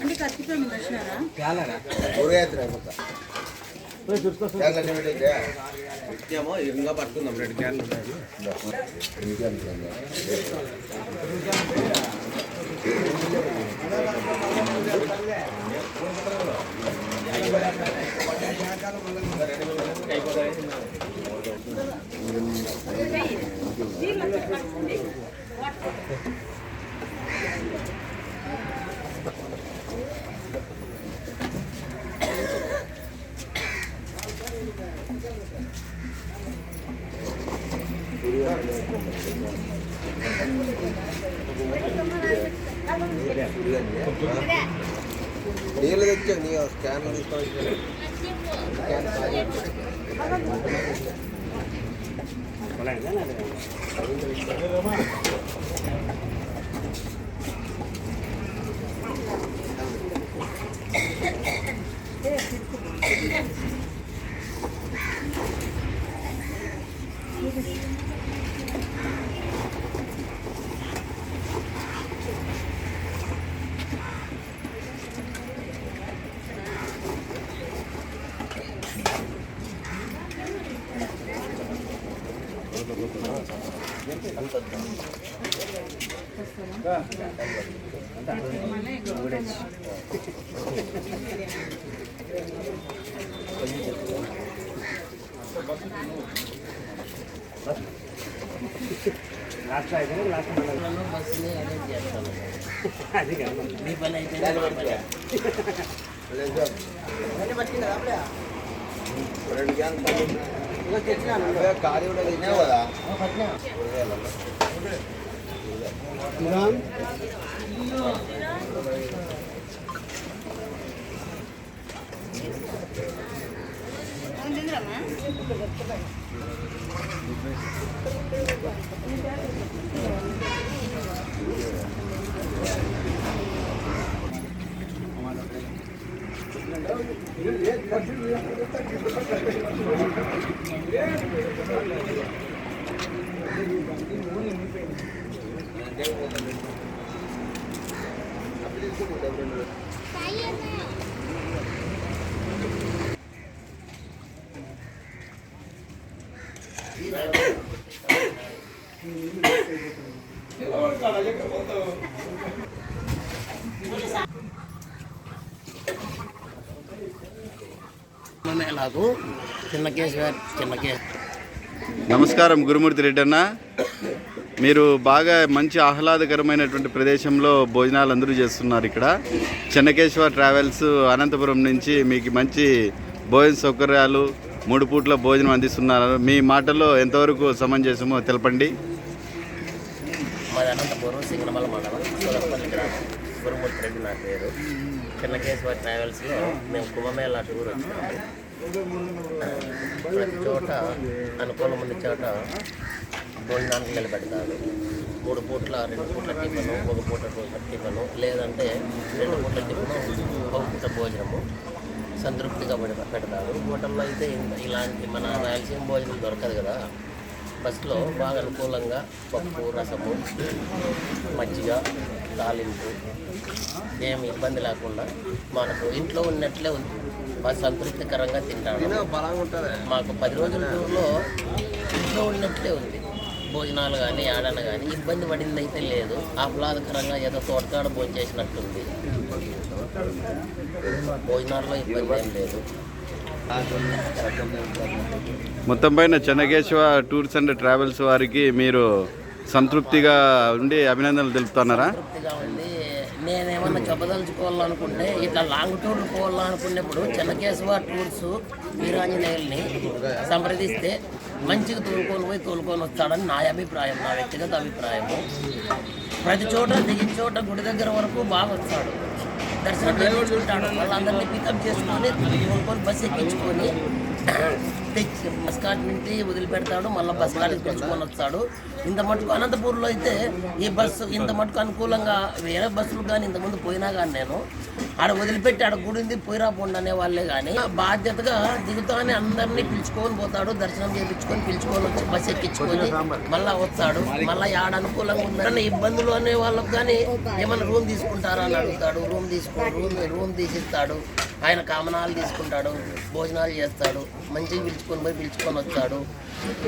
అంటే కత్తిపోయి వచ్చినారా? ఏమో ఇంకా పట్టుకుందాం రెండు క్యాన్లు ఉన్నాయి. నీళ్ళు తెచ్చా నీ స్కాన్ తీసుకోవాలి స్కాన్ రెండు ఖాళీ కూడా తెచ్చావు కదా Iran. Thank you. నాకు చిన్న కేసు వేర్- చిన్న కేసు. నమస్కారం గురుమూర్తి రెడ్డి అన్న మీరు బాగా మంచి ఆహ్లాదకరమైనటువంటి ప్రదేశంలో భోజనాలు అందరూ చేస్తున్నారు ఇక్కడ. చెన్నకేశ్వర ట్రావెల్స్ అనంతపురం నుంచి మీకు మంచి భోజన సౌకర్యాలు మూడు పూట్ల భోజనం అందిస్తున్నారు. మీ మాటల్లో ఎంతవరకు సమంజసమో తెలపండి. మాది అనంతపురం సింగనమల మండలం సురపల్లి గ్రామం. గురుమూర్తి రెడ్డి నా పేరు. చిన్నకేశ్వర ట్రావెల్స్లో మేము కుంభమేళ టూర్ వచ్చినాము ప్రతి చోట అనుకూలం ఉన్న చోట భోజనానికి నిలబెడతారు మూడు పూట్ల రెండు పూట్ల టిఫను ఒక పూట టిఫను లేదంటే రెండు పూట్ల టిఫను ఒక పూట భోజనము సంతృప్తిగా పెడ- పెడతారు. హోటల్లో అయితే ఇలాంటి మన రాయలసీమ భోజనం దొరకదు కదా. బస్సులో బాగా అనుకూలంగా పప్పు రసము మజ్జిగ తాలింపు ఏమి ఇబ్బంది లేకుండా మనకు ఇంట్లో ఉన్నట్లే ఉంది. బాగా సంతృప్తికరంగా తింటాము మాకు పది రోజుల టూర్లో ఇంట్లో ఉన్నట్లే ఉంది. భోజనాలు కానీ ఆడన కానీ ఇబ్బంది పడింది అయితే లేదు ఆహ్లాదకరంగా ఏదో తోటకాడ భోజనం చేసినట్టుంది. భోజనాల్లో ఇబ్బంది ఏం లేదు. మొత్తం పైన చెన్నకేశ్వర టూర్స్ అండ్ ట్రావెల్స్ వారికి మీరు సంతృప్తిగా ఉండి అభినందనలు తెలుపుతున్నారా? ఉంది నేనేమన్నా చెప్పదలుచుకోవాలనుకుంటే ఇట్లా లాంగ్ టూర్లు పోవాలనుకున్నప్పుడు చెన్నకేశవ టూర్స్ వీరాంజనేయుల్ని సంప్రదిస్తే మంచిగా తోలుకొని పోయి తోలుకొని వస్తాడని నా అభిప్రాయం నా వ్యక్తిగత అభిప్రాయము. ప్రతి చోట దిగిన చోట గుడి దగ్గర వరకు బాగా వస్తాడు. దర్శనం చేయించుకుంటాడు వాళ్ళందరినీ పికప్ చేసుకొని తోలుకొని బస్సు ఎక్కించుకొని తెచ్చి బస్ కాట్ నుంచి వదిలిపెడతాడు మళ్ళీ బస్ కార్డు తెచ్చుకొని వస్తాడు. ఇంత మటుకు అనంతపూర్లో అయితే ఈ బస్సు ఇంత మటుకు అనుకూలంగా వేరే బస్సులు కానీ ఇంతకుముందు పోయినా కానీ నేను ఆడ వదిలిపెట్టి ఆడ గుడింది పోయిరా పోండి అనే వాళ్ళే కానీ బాధ్యతగా దిగుతానే అందరినీ పిలుచుకొని పోతాడు దర్శనం చేయించుకొని పిలుచుకొని వచ్చి బస్ ఎక్కించుకొని మళ్ళా వస్తాడు. మళ్ళీ ఆడ అనుకూలంగా ఉందని ఇబ్బందులు అనే వాళ్ళకి కానీ ఏమైనా రూమ్ తీసుకుంటారా అని అడుగుతాడు. రూమ్ తీసుకో రూమ్ రూమ్ తీసిస్తాడు. ఆయన కామనాలు తీసుకుంటాడు భోజనాలు చేస్తాడు మంచిగా పిలుచుకొని పోయి పిలుచుకొని వస్తాడు.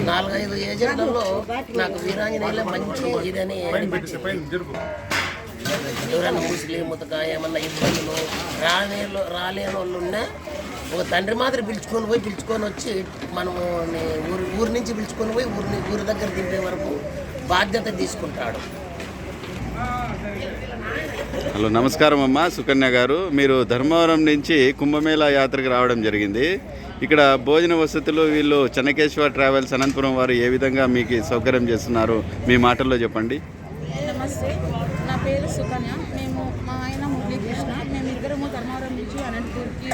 నాలుగైదు ఏజెంట్లలో నాకు వీరాంజనేయుల మంచి ఇదని ఎవరైనా ముస్లిం ముతక ఏమన్నా ఇబ్బందులు రాలే రాలేని వాళ్ళు ఉన్నా ఒక తండ్రి మాత్రం పిలుచుకొని పోయి పిలుచుకొని వచ్చి మనము ఊరు ఊరి నుంచి పిలుచుకొని పోయి ఊరిని ఊరి దగ్గర దింపే వరకు బాధ్యత తీసుకుంటాడు. హలో నమస్కారం అమ్మ సుకన్య గారు. మీరు ధర్మవరం నుంచి కుంభమేళా యాత్రకు రావడం జరిగింది. ఇక్కడ భోజన వసతులు వీళ్ళు చెన్నకేశ్వర ట్రావెల్స్ అనంతపురం వారు ఏ విధంగా మీకు సౌకర్యం చేస్తున్నారు? మీ మాటల్లో చెప్పండి. నమస్తే. నా పేరు సుకన్య. మేము మా ఆయన మురళీకృష్ణ. మేము ఇద్దరము ధర్మవరం నుంచి అనంతపూర్కి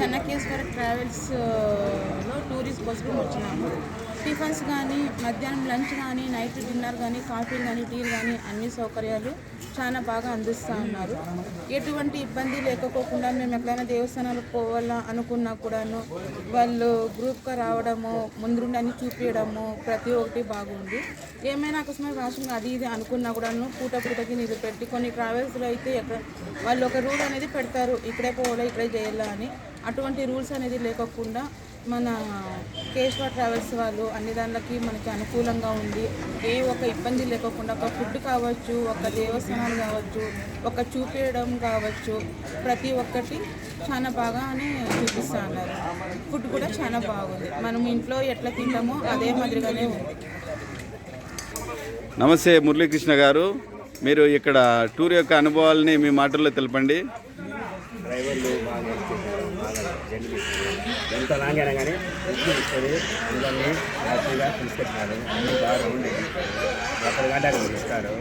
చెన్నకేశ్వర ట్రావెల్స్లో టూరిస్ట్ కోసం వచ్చినాము. టిఫన్స్ కానీ మధ్యాహ్నం లంచ్ కానీ నైట్ డిన్నర్ కానీ కాఫీలు కానీ టీలు కానీ అన్ని సౌకర్యాలు చాలా బాగా అందిస్తూ ఉన్నారు. ఎటువంటి ఇబ్బంది లేకపోకుండా మేము ఎక్కడైనా దేవస్థానాలకు పోవాలా అనుకున్నా కూడాను వాళ్ళు గ్రూప్గా రావడము ముందుండి అన్ని చూపించడము ప్రతి ఒక్కటి బాగుంది. ఏమైనా అకస్మాత్ వాషింగ్ అది ఇది అనుకున్నా కూడాను పూట పూటకి నిలబెట్టి కొన్ని ట్రావెల్స్లో అయితే ఎక్కడ వాళ్ళు ఒక రూల్ అనేది పెడతారు ఇక్కడే పోవాలా ఇక్కడే చేయాలా అని. అటువంటి రూల్స్ అనేది లేకోకుండా మన కేశవ ట్రావెల్స్ వాళ్ళు అన్ని దానిలకి మనకి అనుకూలంగా ఉంది ఏ ఒక ఇబ్బంది లేకోకుండా ఒక ఫుడ్ కావచ్చు ఒక దేవస్థానాలు కావచ్చు ఒక చూపించడం కావచ్చు ప్రతి ఒక్కటి చాలా బాగానే చూపిస్తా ఉన్నారు. ఫుడ్ కూడా చాలా బాగుంది. మనం ఇంట్లో ఎట్లా తింటామో అదే మాదిరిగానే ఉంది. నమస్తే మురళీకృష్ణ గారు. మీరు ఇక్కడ టూర్ యొక్క అనుభవాలని మీ మాటల్లో తెలపండి. డ్రైవర్లు బాగా ఎంత లాంగ్ అయినా కానీ ఉప్పు ఇస్తుంది అందరినీ హ్యాపీగా తీసుకెళ్తున్నారు. అన్ని బాగా రౌండ్ అక్కడ ఇస్తారు.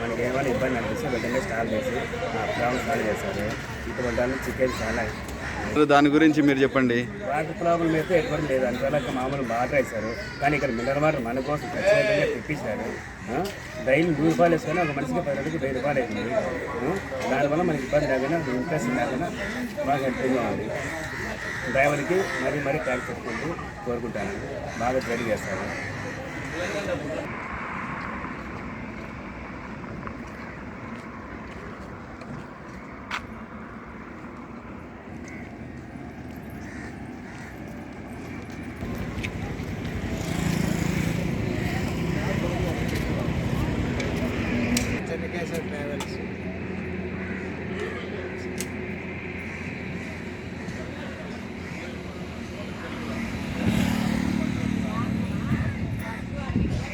మనకి ఏమైనా ఇబ్బంది అనిపిస్తే వెంటనే స్టార్ట్ చేసి ప్రాబ్లం సాల్వ్ చేస్తారు. ఇటువంటి వాళ్ళు చికెన్ చాలా దాని గురించి మీరు చెప్పండి. వాటర్ ప్రాబ్లం అయితే ఎటువంటి లేదు. అందువల్ల మామూలు వాటర్ వేశారు. కానీ ఇక్కడ మినరల్ వాటర్ మన కోసం ప్రత్యేకంగా తెప్పించారు. డైలీ నూరు రూపాయలు వేసుకొని ఒక మనిషికి పది రోజులకి వెయ్యి రూపాయలు ఆ, దానివల్ల మనకి ఇబ్బంది లేకుండా ఇంట్రెస్ట్ లేకుండా బాగా హెల్ప్గా ఉంది. డ్రైవర్కి మరీ మరీ థ్యాంక్స్ పెట్టుకుంటూ కోరుకుంటాను. బాగా ట్రైన్ చేస్తాను